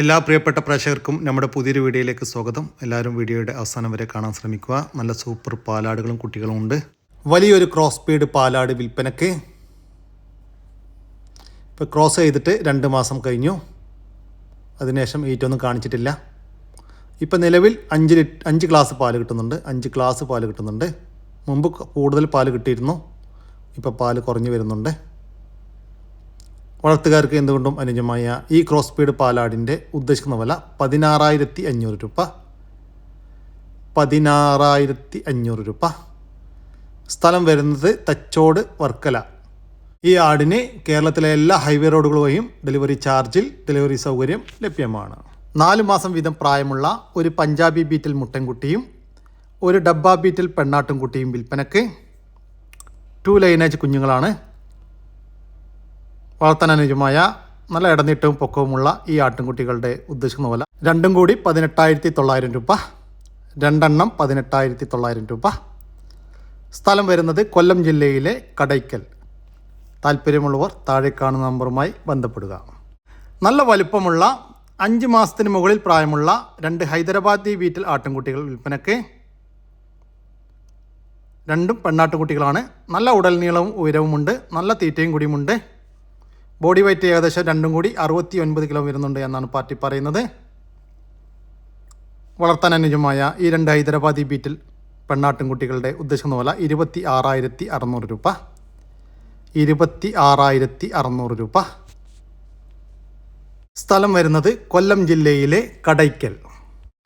എല്ലാ പ്രിയപ്പെട്ട പ്രേക്ഷകർക്കും നമ്മുടെ പുതിയൊരു വീഡിയോയിലേക്ക് സ്വാഗതം. എല്ലാവരും വീഡിയോയുടെ അവസാനം വരെ കാണാൻ ശ്രമിക്കുക. നല്ല സൂപ്പർ പാലാടുകളും കുട്ടികളും ഉണ്ട്. വലിയൊരു ക്രോസ് സ്പീഡ് പാലാട് വിൽപ്പനക്ക് ഇപ്പോൾ ക്രോസ് ചെയ്തിട്ട് രണ്ട് മാസം കഴിഞ്ഞു. അതിനുശേഷം ഈറ്റൊന്നും കാണിച്ചിട്ടില്ല. ഇപ്പം നിലവിൽ അഞ്ച് അഞ്ച് ഗ്ലാസ് പാൽ കിട്ടുന്നുണ്ട്. അഞ്ച് ഗ്ലാസ് പാൽ കിട്ടുന്നുണ്ട്. മുമ്പ് കൂടുതൽ പാൽ കിട്ടിയിരുന്നു. ഇപ്പോൾ പാൽ കുറഞ്ഞു വരുന്നുണ്ട്. വളർത്തുകാർക്ക് എന്തുകൊണ്ടും അനുജമായ ഈ ക്രോസ് സ്പീഡ് പാലാടിന്റെ ഉദ്ദേശിക്കുന്ന വില പതിനാറായിരത്തി അഞ്ഞൂറ് രൂപ. പതിനാറായിരത്തി അഞ്ഞൂറ് രൂപ. സ്ഥലം വരുന്നത് തച്ചോട് വർക്കല. ഈ ആടിന് കേരളത്തിലെ എല്ലാ ഹൈവേ റോഡുകൾ വഴിയും ഡെലിവറി ചാർജിൽ ഡെലിവറി സൗകര്യം ലഭ്യമാണ്. നാല് മാസം വീതം പ്രായമുള്ള ഒരു പഞ്ചാബി ബീറ്റിൽ മുട്ടൻകുട്ടിയും ഒരു ഡബ്ബ ബീറ്റിൽ പെണ്ണാട്ടുംകുട്ടിയും വിൽപ്പനക്ക്. ടു ലൈനേജ് കുഞ്ഞുങ്ങളാണ്. വളർത്താൻ അനുയോജ്യമായ നല്ല ഇടനീട്ടവും പൊക്കവുമുള്ള ഈ ആട്ടിൻകുട്ടികളുടെ ഉദ്ദേശിക്കുന്ന പോലെ. രണ്ടും കൂടി പതിനെട്ടായിരത്തി തൊള്ളായിരം രൂപ. രണ്ടെണ്ണം പതിനെട്ടായിരത്തി തൊള്ളായിരം രൂപ. സ്ഥലം വരുന്നത് കൊല്ലം ജില്ലയിലെ കടയ്ക്കൽ. താല്പര്യമുള്ളവർ താഴെ കാണുന്ന നമ്പറുമായി ബന്ധപ്പെടുക. നല്ല വലുപ്പമുള്ള അഞ്ച് മാസത്തിന് മുകളിൽ പ്രായമുള്ള രണ്ട് ഹൈദരാബാദി വീട്ടിൽ ആട്ടിൻകുട്ടികൾ വിൽപ്പനയ്ക്ക് രണ്ടും പെണ്ണാട്ടുകുട്ടികളാണ് നല്ല ഉടൽ നീളവും ഉയരവുമുണ്ട്. നല്ല തീറ്റയും കൂടിയുമുണ്ട്. ബോഡി വെയ്റ്റ് ഏകദേശം രണ്ടും കൂടി അറുപത്തി ഒൻപത് കിലോ വരുന്നുണ്ട് എന്നാണ് പാർട്ടി പറയുന്നത്. വളർത്താൻ അനുജമായ ഈ രണ്ട് ഹൈദരാബാദി ബീറ്റിൽ പെണ്ണാട്ടിൻകുട്ടികളുടെ ഉദ്ദേശിക്കുന്ന പോലെ ഇരുപത്തി ആറായിരത്തി അറുന്നൂറ് രൂപ. ഇരുപത്തി ആറായിരത്തി അറുന്നൂറ് രൂപ. സ്ഥലം വരുന്നത് കൊല്ലം ജില്ലയിലെ കടയ്ക്കൽ.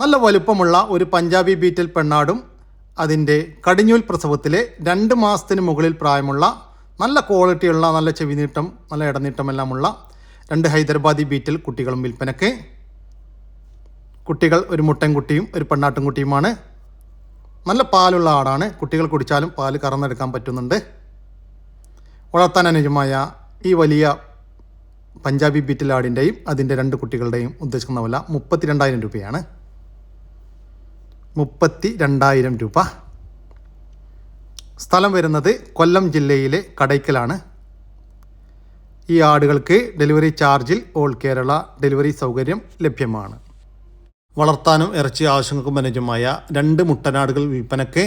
നല്ല വലുപ്പമുള്ള ഒരു പഞ്ചാബി ബീറ്റിൽ പെണ്ണാടും അതിന്റെ കടിഞ്ഞൂൽ പ്രസവത്തിലെ രണ്ട് മാസത്തിന് മുകളിൽ പ്രായമുള്ള നല്ല ക്വാളിറ്റിയുള്ള നല്ല ചെവിനീട്ടം നല്ല ഇടനീട്ടമെല്ലാമുള്ള രണ്ട് ഹൈദരാബാദി ബീറ്റിൽ കുട്ടികളും വിൽപ്പനയ്ക്ക്. കുട്ടികൾ ഒരു മുട്ടൻകുട്ടിയും ഒരു പെണ്ണാട്ടുംകുട്ടിയുമാണ്. നല്ല പാലുള്ള ആടാണ്. കുട്ടികൾ കുടിച്ചാലും പാൽ കറന്നെടുക്കാൻ പറ്റുന്നുണ്ട്. വളർത്താൻ അനുജമായ ഈ വലിയ പഞ്ചാബി ബീറ്റിൽ ആടിന്റെയും അതിന്റെ രണ്ട് കുട്ടികളുടെയും ഉദ്ദേശിക്കുന്ന വില മുപ്പത്തി രണ്ടായിരം രൂപയാണ്. മുപ്പത്തി രണ്ടായിരം രൂപ. സ്ഥലം വരുന്നത് കൊല്ലം ജില്ലയിലെ കടയ്ക്കലാണ്. ഈ ആടുകൾക്ക് ഡെലിവറി ചാർജിൽ ഓൾ കേരള ഡെലിവറി സൗകര്യം ലഭ്യമാണ്. വളർത്താനും ഇറച്ചി ആവശ്യങ്ങൾക്കും അനുജമായ രണ്ട് മുട്ടനാടുകൾ വിൽപ്പനയ്ക്ക്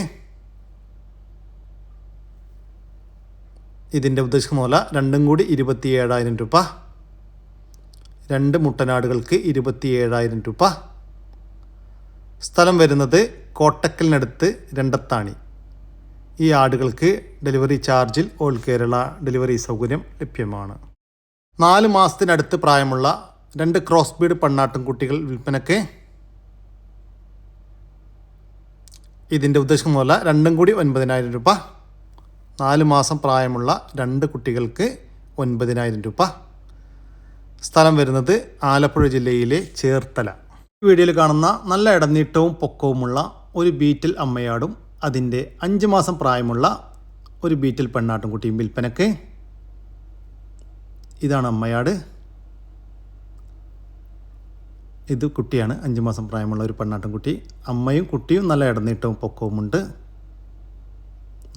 ഇതിന്റെ ഉദ്ദേശിക്കുന്ന രണ്ടും കൂടി ഇരുപത്തി ഏഴായിരം രൂപ. രണ്ട് മുട്ടനാടുകൾക്ക് ഇരുപത്തി ഏഴായിരം രൂപ. സ്ഥലം വരുന്നത് കോട്ടക്കലിനടുത്ത് രണ്ടത്താണി. ഈ ആടുകൾക്ക് ഡെലിവറി ചാർജിൽ ഓൾ കേരള ഡെലിവറി സൗകര്യം ലഭ്യമാണ്. നാല് മാസത്തിനടുത്ത് പ്രായമുള്ള രണ്ട് ക്രോസ് ബീഡ് പണ്ണാട്ടും കുട്ടികൾ വിൽപ്പനയ്ക്ക് ഇതിന്റെ ഉദ്ദേശം പോലെ രണ്ടും കൂടി ഒൻപതിനായിരം രൂപ. നാല് മാസം പ്രായമുള്ള രണ്ട് കുട്ടികൾക്ക് ഒൻപതിനായിരം രൂപ. സ്ഥലം വരുന്നത് ആലപ്പുഴ ജില്ലയിലെ ചേർത്തല. ഈ വീഡിയോയിൽ കാണുന്ന നല്ല ഇടനീട്ടവും പൊക്കവുമുള്ള ഒരു ബീറ്റിൽ അമ്മയാടും അതിന്റെ അഞ്ച് മാസം പ്രായമുള്ള ഒരു ബീറ്റിൽ പെണ്ണാട്ടും കുട്ടിയും വിൽപ്പനയ്ക്ക് ഇതാണ് അമ്മയാട്. ഇത് കുട്ടിയാണ്. അഞ്ച് മാസം പ്രായമുള്ള ഒരു പെണ്ണാട്ടും കുട്ടി. അമ്മയും കുട്ടിയും നല്ല ഇടനീട്ടവും പൊക്കവുമുണ്ട്.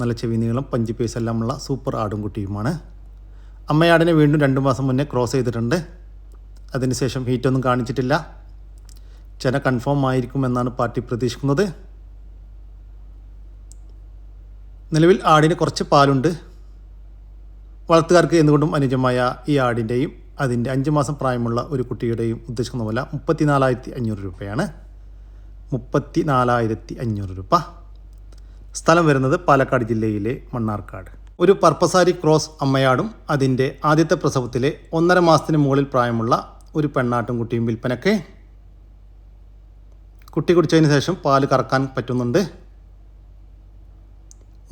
നല്ല ചെവി നീളം പഞ്ച് എല്ലാമുള്ള സൂപ്പർ ആടും കുട്ടിയുമാണ്. അമ്മയാടിനെ വീണ്ടും രണ്ട് മാസം മുന്നേ ക്രോസ് ചെയ്തിട്ടുണ്ട്. അതിനുശേഷം ഹീറ്റൊന്നും കാണിച്ചിട്ടില്ല. ചെന കൺഫേം ആയിരിക്കുമെന്നാണ് പാർട്ടി പ്രതീക്ഷിക്കുന്നത്. നിലവിൽ ആടിന് കുറച്ച് പാലുണ്ട്. വളർത്തുകാർക്ക് എന്തുകൊണ്ടും അനുജമായ ഈ ആടിന്റെയും അതിന്റെ അഞ്ച് മാസം പ്രായമുള്ള ഒരു കുട്ടിയുടെയും ഉദ്ദേശിക്കുന്ന വില മുപ്പത്തി നാലായിരത്തി അഞ്ഞൂറ് രൂപയാണ്. മുപ്പത്തി നാലായിരത്തി അഞ്ഞൂറ് രൂപ. സ്ഥലം വരുന്നത് പാലക്കാട് ജില്ലയിലെ മണ്ണാർക്കാട്. ഒരു പർപ്പസാരി ക്രോസ് അമ്മയാടും അതിന്റെ ആദ്യത്തെ പ്രസവത്തിലെ ഒന്നര മാസത്തിന് മുകളിൽ പ്രായമുള്ള ഒരു പെണ്ണാട്ടും കുട്ടിയും വിൽപ്പനയ്ക്ക്. കുട്ടി കുടിച്ചതിന് ശേഷം പാൽ കറക്കാൻ പറ്റുന്നുണ്ട്.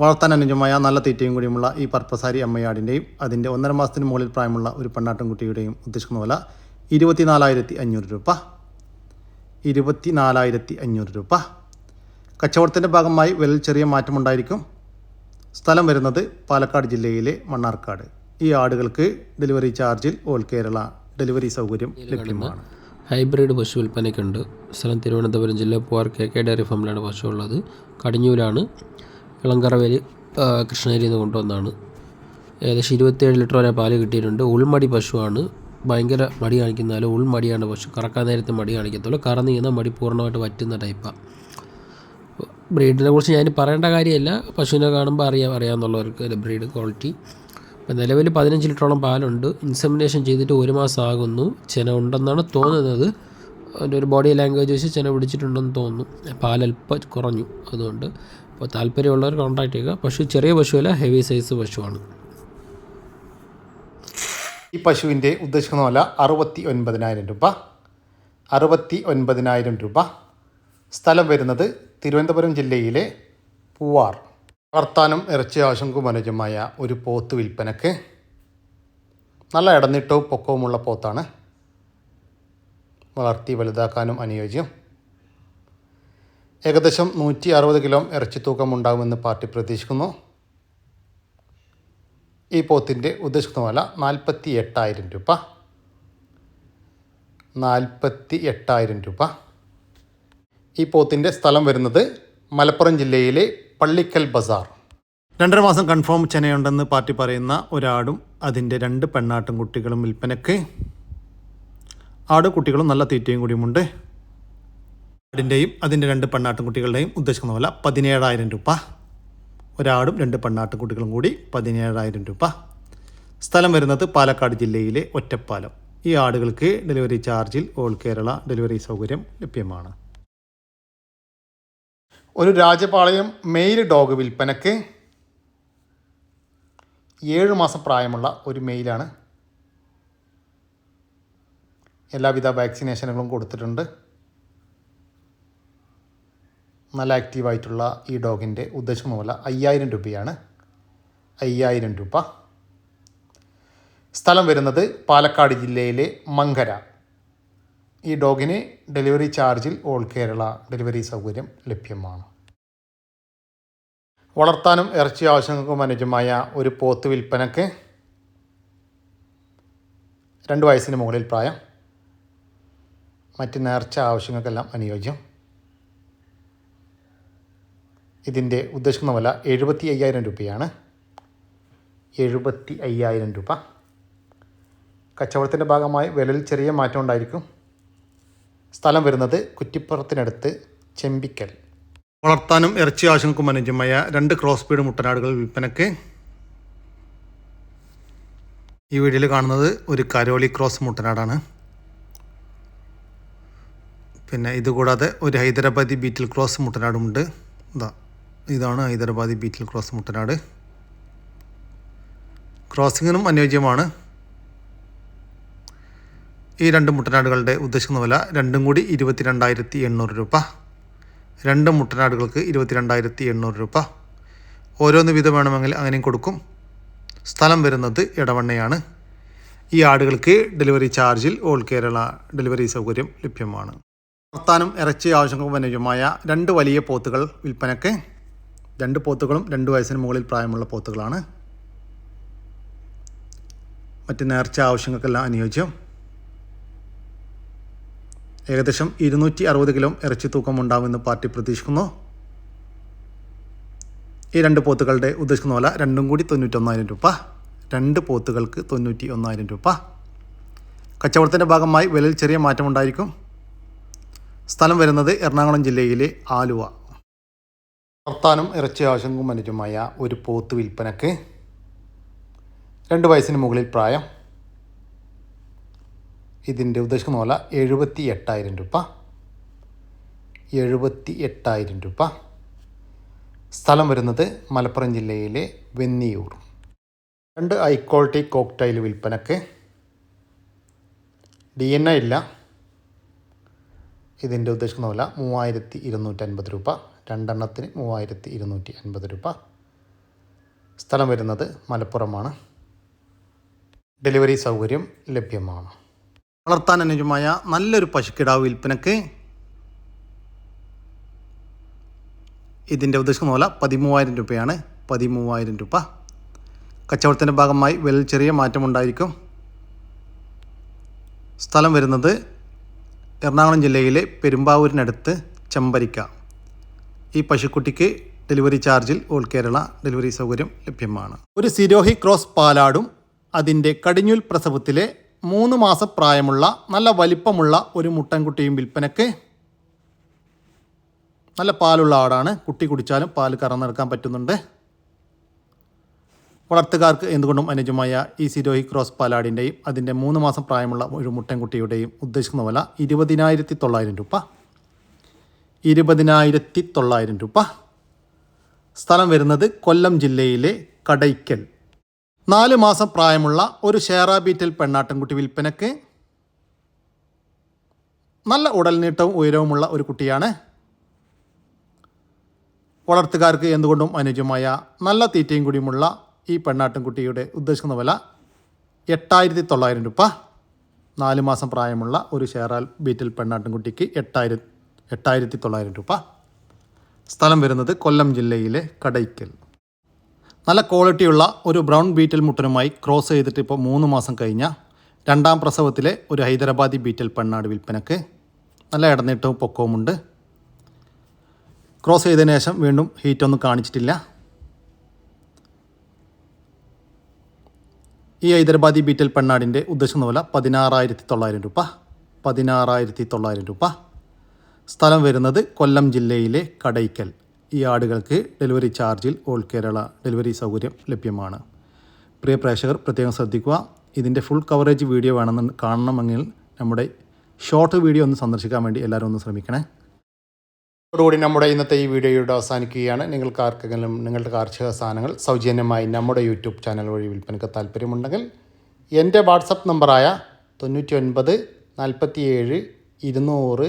വളർത്താൻ അനുജമായ നല്ല തീറ്റയും കൂടിയുമുള്ള ഈ പർപ്പസാരി അമ്മയാടിന്റെയും അതിന്റെ ഒന്നര മാസത്തിന് മുകളിൽ പ്രായമുള്ള ഒരു പെണ്ണാട്ടും കുട്ടിയുടെയും ഉദ്ദേശിക്കുന്ന വില ഇരുപത്തി നാലായിരത്തി അഞ്ഞൂറ് രൂപ. ഇരുപത്തി നാലായിരത്തി അഞ്ഞൂറ് രൂപ. കച്ചവടത്തിന്റെ ഭാഗമായി വില ചെറിയ മാറ്റമുണ്ടായിരിക്കും. സ്ഥലം വരുന്നത് പാലക്കാട് ജില്ലയിലെ മണ്ണാർക്കാട്. ഈ ആടുകൾക്ക് ഡെലിവറി ചാർജിൽ ഓൾ കേരള ഡെലിവറി സൗകര്യം ലഭ്യമാണ്. ഹൈബ്രിഡ് പശു വിൽപ്പനയ്ക്കുണ്ട്. സ്ഥലം തിരുവനന്തപുരം ജില്ല പോർ കെ കെ ഡയറി ഫാമിലാണ് പശു ഉള്ളത്. കടിഞ്ഞൂരാണ് ഇളങ്കറവേലി കൃഷ്ണഗിരിയിൽ നിന്ന് കൊണ്ടുവന്നാണ് ഏകദേശം ഇരുപത്തേഴ് ലിറ്റർ വരെ പാൽ കിട്ടിയിട്ടുണ്ട്. ഉൾമടി പശുവാണ്. ഭയങ്കര മടി കാണിക്കുന്നാലും ഉൾമടിയാണ് പശു. കറക്കാൻ നേരത്തെ മടി കാണിക്കത്തുള്ളൂ. കറന്ന് ചെയ്യുന്ന മടി പൂർണമായിട്ട് വറ്റുന്ന ടൈപ്പാണ് ബ്രീഡിനെ കുറിച്ച് ഞാൻ പറയേണ്ട കാര്യമില്ല. പശുവിനെ കാണുമ്പോൾ അറിയാം അറിയാമെന്നുള്ളവർക്ക് ബ്രീഡ് ക്വാളിറ്റി. ഇപ്പം നിലവിൽ പതിനഞ്ച് ലിറ്ററോളം പാലുണ്ട്. ഇൻസമിനേഷൻ ചെയ്തിട്ട് ഒരു മാസം ആകുന്നു. ചെന ഉണ്ടെന്നാണ് തോന്നുന്നത്. അതിന്റെ ഒരു ബോഡി ലാംഗ്വേജ് വെച്ച് ചെന പിടിച്ചിട്ടുണ്ടെന്ന് തോന്നുന്നു. പാലൽപ്പം കുറഞ്ഞു. അതുകൊണ്ട് അപ്പോൾ താല്പര്യമുള്ളവർ കോൺടാക്ട് ചെയ്യുക. പശു ചെറിയ പശുവല്ല ഹെവി സൈസ് പശുവാണ്. ഈ പശുവിന്റെ ഉദ്ദേശിക്കുന്ന വില അറുപത്തി ഒൻപതിനായിരം രൂപ. അറുപത്തി ഒൻപതിനായിരം രൂപ. സ്ഥലം വരുന്നത് തിരുവനന്തപുരം ജില്ലയിലെ പൂവാർ. വർത്താനം ഇറച്ചി ആശങ്കും അനുജമായ ഒരു പോത്ത് വിൽപ്പനക്ക് നല്ല ഇടന്നിട്ടവും പൊക്കവുമുള്ള പോത്താണ്. വളർത്തി വലുതാക്കാനും അനുയോജ്യം. ഏകദേശം നൂറ്റി അറുപത് കിലോ ഇറച്ചി തൂക്കം ഉണ്ടാകുമെന്ന് പാർട്ടി പ്രതീക്ഷിക്കുന്നു. ഈ പോത്തിന്റെ ഉദ്ദേശിക്കുന്ന വില നാൽപ്പത്തി എട്ടായിരം രൂപ. നാൽപ്പത്തി എട്ടായിരം രൂപ. ഈ പോത്തിന്റെ സ്ഥലം വരുന്നത് മലപ്പുറം ജില്ലയിലെ പള്ളിക്കൽ ബസാർ. രണ്ടര മാസം കൺഫേം ചെനയുണ്ടെന്ന് പാർട്ടി പറയുന്ന ഒരാടും അതിന്റെ രണ്ട് പെണ്ണാട്ടും കുട്ടികളും വിൽപ്പനയ്ക്ക്. ആട് കുട്ടികളും നല്ല തീറ്റയും കൂടിയുമുണ്ട്. ആടിന്റെയും അതിന്റെ രണ്ട് പെണ്ണാട്ടും കുട്ടികളുടെയും ഉദ്ദേശിക്കുന്ന പോലെ പതിനേഴായിരം രൂപ. ഒരാടും രണ്ട് പെണ്ണാട്ടും കുട്ടികളും കൂടി പതിനേഴായിരം രൂപ. സ്ഥലം വരുന്നത് പാലക്കാട് ജില്ലയിലെ ഒറ്റപ്പാലം. ഈ ആടുകൾക്ക് ഡെലിവറി ചാർജിൽ ഓൾ കേരള ഡെലിവറി സൗകര്യം ലഭ്യമാണ്. ഒരു രാജപാളയം മെയിൽ ഡോഗ് വിൽപ്പനക്ക് ഏഴ് മാസം പ്രായമുള്ള ഒരു മെയിലാണ്. എല്ലാവിധ വാക്സിനേഷനുകളും കൊടുത്തിട്ടുണ്ട്. നല്ല ആക്റ്റീവായിട്ടുള്ള ഈ ഡോഗിന്റെ ഉദ്ദേശം പോലെ അയ്യായിരം രൂപയാണ്. അയ്യായിരം രൂപ. സ്ഥലം വരുന്നത് പാലക്കാട് ജില്ലയിലെ മങ്കര. ഈ ഡോഗിന് ഡെലിവറി ചാർജിൽ ഓൾ കേരള ഡെലിവറി സൗകര്യം ലഭ്യമാണ്. വളർത്താനും ഇറച്ചി ആവശ്യങ്ങൾക്കും അനുജമായ ഒരു പോത്ത് വിൽപ്പനക്ക് രണ്ട് വയസ്സിന് മുകളിൽ പ്രായം. മറ്റ് നേർച്ച ആവശ്യങ്ങൾക്കെല്ലാം അനുയോജ്യം. ഇതിന്റെ ഉദ്ദേശിക്കുന്ന വില എഴുപത്തി അയ്യായിരം രൂപയാണ്. എഴുപത്തി അയ്യായിരം രൂപ. കച്ചവടത്തിന്റെ ഭാഗമായി വിലയിൽ ചെറിയ മാറ്റം ഉണ്ടായിരിക്കും. സ്ഥലം വരുന്നത് കുറ്റിപ്പുറത്തിനടുത്ത് ചെമ്പിക്കൽ. വളർത്താനും ഇറച്ചി ആവശ്യങ്ങൾക്കും അനുജമായ രണ്ട് ക്രോസ് ബീഡ് മുട്ടനാടുകൾ വിൽപ്പനയ്ക്ക്. ഈ വീഡിയോയിൽ കാണുന്നത് ഒരു കരോളി ക്രോസ് മുട്ടനാടാണ്. പിന്നെ ഇതുകൂടാതെ ഒരു ഹൈദരാബാദി ബീറ്റിൽ ക്രോസ് മുട്ടനാടുമുണ്ട്. ഇതാ ഇതാണ് ഹൈദരാബാദി ബീറ്റിൽ ക്രോസ് മുട്ടനാട്. ക്രോസിങ്ങിനും അനുയോജ്യമാണ് ഈ രണ്ട് മുട്ടനാടുകളുടെ ഉദ്ദേശിക്കുന്ന വില രണ്ടും കൂടി ഇരുപത്തിരണ്ടായിരത്തി എണ്ണൂറ് രൂപ. രണ്ട് മുട്ടനാടുകൾക്ക് ഇരുപത്തിരണ്ടായിരത്തി എണ്ണൂറ് രൂപ. ഓരോന്ന് വീതം വേണമെങ്കിൽ അങ്ങനെയും കൊടുക്കും. സ്ഥലം വരുന്നത് ഇടവണ്ണയാണ് ഈ ആടുകൾക്ക് ഡെലിവറി ചാർജിൽ ഓൾ കേരള ഡെലിവറി സൗകര്യം ലഭ്യമാണ്. വർത്താനം ഇറച്ചി ആവശ്യങ്ങൾക്കും അനുയോജ്യമായ രണ്ട് വലിയ പോത്തുകൾ വിൽപ്പനയ്ക്ക് രണ്ട് പോത്തുകളും രണ്ട് വയസ്സിന് മുകളിൽ പ്രായമുള്ള പോത്തുകളാണ്. മറ്റ് നേർച്ച ആവശ്യങ്ങൾക്കെല്ലാം അനുയോജ്യം. ഏകദേശം ഇരുന്നൂറ്റി അറുപത് കിലോ ഇറച്ചി തൂക്കം ഉണ്ടാകുമെന്ന് പാർട്ടി പ്രതീക്ഷിക്കുന്നു. ഈ രണ്ട് പോത്തുകളുടെ ഉദ്ദേശിക്കുന്ന പോലെ രണ്ടും കൂടി തൊണ്ണൂറ്റൊന്നായിരം രൂപ. രണ്ട് പോത്തുകൾക്ക് തൊണ്ണൂറ്റി ഒന്നായിരം രൂപ. കച്ചവടത്തിന്റെ ഭാഗമായി വിലയിൽ ചെറിയ മാറ്റമുണ്ടായിരിക്കും. സ്ഥലം വരുന്നത് എറണാകുളം ജില്ലയിലെ ആലുവ. വളർത്താനും ഇറച്ചി ആവശ്യങ്ങൾക്കും അനുജമായ ഒരു പോത്ത് വിൽപ്പനക്ക് രണ്ട് വയസ്സിന് മുകളിൽ പ്രായം. ഇതിന്റെ ഉദ്ദേശിക്കുന്ന പോലെ എഴുപത്തി എട്ടായിരം രൂപ. എഴുപത്തി എട്ടായിരം രൂപ. സ്ഥലം വരുന്നത് മലപ്പുറം ജില്ലയിലെ വെന്നിയൂർ. രണ്ട് ഹൈ ക്വാളിറ്റി കോക്ടൈൽ വിൽപ്പനക്ക്. ഡി എൻ എ ഇല്ല. ഇതിന്റെ ഉദ്ദേശിക്കുന്ന പോലെ മൂവായിരത്തി ഇരുന്നൂറ്റൻപത് രൂപ. രണ്ടെണ്ണത്തിന് മൂവായിരത്തി ഇരുന്നൂറ്റി അൻപത് രൂപ. സ്ഥലം വരുന്നത് മലപ്പുറമാണ്. ഡെലിവറി സൗകര്യം ലഭ്യമാണ്. വളർത്താൻ അനുജമായ നല്ലൊരു പശുക്കിടാവ് വിൽപ്പനക്ക് ഇതിന്റെ ഉദ്ദേശിക്കുന്ന മൂല പതിമൂവായിരം രൂപയാണ്. പതിമൂവായിരം രൂപ. കച്ചവടത്തിന്റെ ഭാഗമായി വില ചെറിയ മാറ്റമുണ്ടായിരിക്കും സ്ഥലം വരുന്നത് എറണാകുളം ജില്ലയിലെ പെരുമ്പാവൂരിനടുത്ത് ചെമ്പരിക്ക. ഈ പശുക്കുട്ടിക്ക് ഡെലിവറി ചാർജിൽ ഓൾ കേരള ഡെലിവറി സൗകര്യം ലഭ്യമാണ്. ഒരു സിരോഹി ക്രോസ് പാലാടും അതിന്റെ കടിഞ്ഞുൽ പ്രസവത്തിലെ മൂന്ന് മാസം പ്രായമുള്ള നല്ല വലിപ്പമുള്ള ഒരു മുട്ടൻകുട്ടിയും വിൽപ്പനയ്ക്ക് നല്ല പാലുള്ള ആടാണ്. കുട്ടി കുടിച്ചാലും പാൽ കറന്നെടുക്കാൻ പറ്റുന്നുണ്ട്. വളർത്തുകാർക്ക് എന്തുകൊണ്ടും അനുജമായ ഈ സിരോഹി ക്രോസ് പാലാടിന്റെയും അതിന്റെ മൂന്ന് മാസം പ്രായമുള്ള ഒരു മുട്ടൻകുട്ടിയുടെയും ഉദ്ദേശിക്കുന്ന വില ഇരുപതിനായിരത്തി തൊള്ളായിരം രൂപ. ഇരുപതിനായിരത്തി തൊള്ളായിരം രൂപ. സ്ഥലം വരുന്നത് കൊല്ലം ജില്ലയിലെ കടയ്ക്കൽ. നാല് മാസം പ്രായമുള്ള ഒരു ഷേറാബീറ്റൽ പെണ്ണാട്ടൻകുട്ടി വിൽപ്പനക്ക് നല്ല ഉടൽനീട്ടവും ഉയരവുമുള്ള ഒരു കുട്ടിയാണ്. വളർത്തുകാർക്ക് എന്തുകൊണ്ടും അനുജമായ നല്ല തീറ്റയും കൂടിയുമുള്ള ഈ പെണ്ണാട്ടിൻകുട്ടിയുടെ ഉദ്ദേശിക്കുന്ന വില എട്ടായിരത്തി തൊള്ളായിരം രൂപ. നാല് മാസം പ്രായമുള്ള ഒരു ഷേറാൽ ബീറ്റിൽ പെണ്ണാട്ടിൻകുട്ടിക്ക് എട്ടായിരം എട്ടായിരത്തി തൊള്ളായിരം രൂപ. സ്ഥലം വരുന്നത് കൊല്ലം ജില്ലയിലെ കടയ്ക്കൽ. നല്ല ക്വാളിറ്റിയുള്ള ഒരു ബ്രൗൺ ബീറ്റൽ മുട്ടനുമായി ക്രോസ് ചെയ്തിട്ട് ഇപ്പോൾ മൂന്ന് മാസം കഴിഞ്ഞ രണ്ടാം പ്രസവത്തിലെ ഒരു ഹൈദരാബാദി ബീറ്റൽ പെണ്ണാട് വിൽപ്പനക്ക് നല്ല ഇടനീട്ടവും പൊക്കവുമുണ്ട്. ക്രോസ് ചെയ്തതിന് ശേഷം വീണ്ടും ഹീറ്റൊന്നും കാണിച്ചിട്ടില്ല. ഈ ഹൈദരാബാദി ബീറ്റൽ പെണ്ണാടിന്റെ ഉദ്ദേശം വില പതിനാറായിരത്തി തൊള്ളായിരം രൂപ. പതിനാറായിരത്തി തൊള്ളായിരം രൂപ. സ്ഥലം വരുന്നത് കൊല്ലം ജില്ലയിലെ കടയ്ക്കൽ. ഈ ആടുകൾക്ക് ഡെലിവറി ചാർജിൽ ഓൾ കേരള ഡെലിവറി സൗകര്യം ലഭ്യമാണ്. പ്രിയ പ്രേക്ഷകർ പ്രത്യേകം ശ്രദ്ധിക്കുക ഇതിന്റെ ഫുൾ കവറേജ് വീഡിയോ വേണമെന്ന് കാണണമെങ്കിൽ നമ്മുടെ ഷോർട്ട് വീഡിയോ ഒന്ന് സന്ദർശിക്കാൻ വേണ്ടി എല്ലാവരും ഒന്ന് ശ്രമിക്കണേ. അതോടുകൂടി നമ്മുടെ ഇന്നത്തെ ഈ വീഡിയോയുടെ അവസാനിക്കുകയാണ്. നിങ്ങൾക്ക് ആർക്കെങ്കിലും നിങ്ങളുടെ കാർഷിക സാധനങ്ങൾ സൗജന്യമായി നമ്മുടെ യൂട്യൂബ് ചാനൽ വഴി വിൽപ്പനയ്ക്ക് താല്പര്യമുണ്ടെങ്കിൽ എന്റെ വാട്സപ്പ് നമ്പറായ തൊണ്ണൂറ്റി ഒൻപത് നാൽപ്പത്തി ഏഴ് ഇരുന്നൂറ്